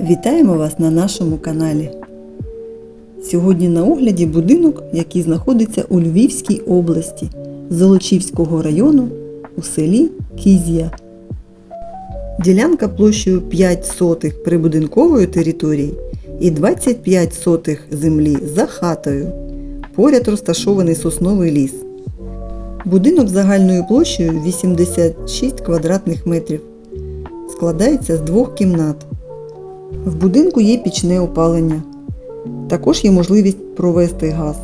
Вітаємо вас на нашому каналі. Сьогодні на огляді будинок, який знаходиться у Львівській області Золочівського району у селі Кізія. Ділянка площею 5 сотих прибудинкової території і 25 сотих землі за хатою. Поряд розташований сосновий ліс. Будинок загальною площею 86 квадратних метрів. Складається з двох кімнат. В будинку є пічне опалення. Також є можливість провести газ.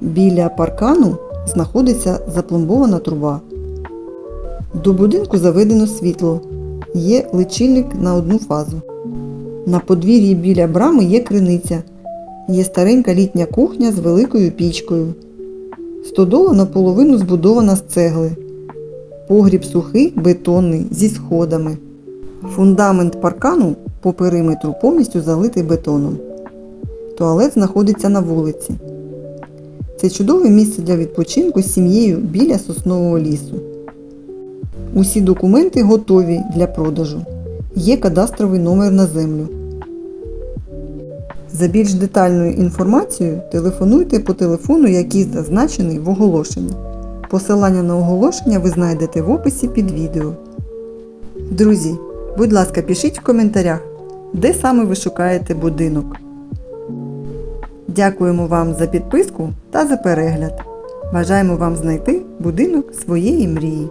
Біля паркану знаходиться запломбована труба. До будинку заведено світло. Є личильник на одну фазу. На подвір'ї біля брами є криниця. Є старенька літня кухня з великою пічкою. Стодола наполовину збудована з цегли. Погріб сухий, бетонний, зі сходами. Фундамент паркану по периметру повністю залитий бетоном. Туалет знаходиться на вулиці. Це чудове місце для відпочинку з сім'єю біля соснового лісу. Усі документи готові для продажу. Є кадастровий номер на землю. За більш детальною інформацією телефонуйте по телефону, який зазначений в оголошенні. Посилання на оголошення ви знайдете в описі під відео. Друзі, будь ласка, пишіть в коментарях, де саме ви шукаєте будинок. Дякуємо вам за підписку та за перегляд. Бажаємо вам знайти будинок своєї мрії.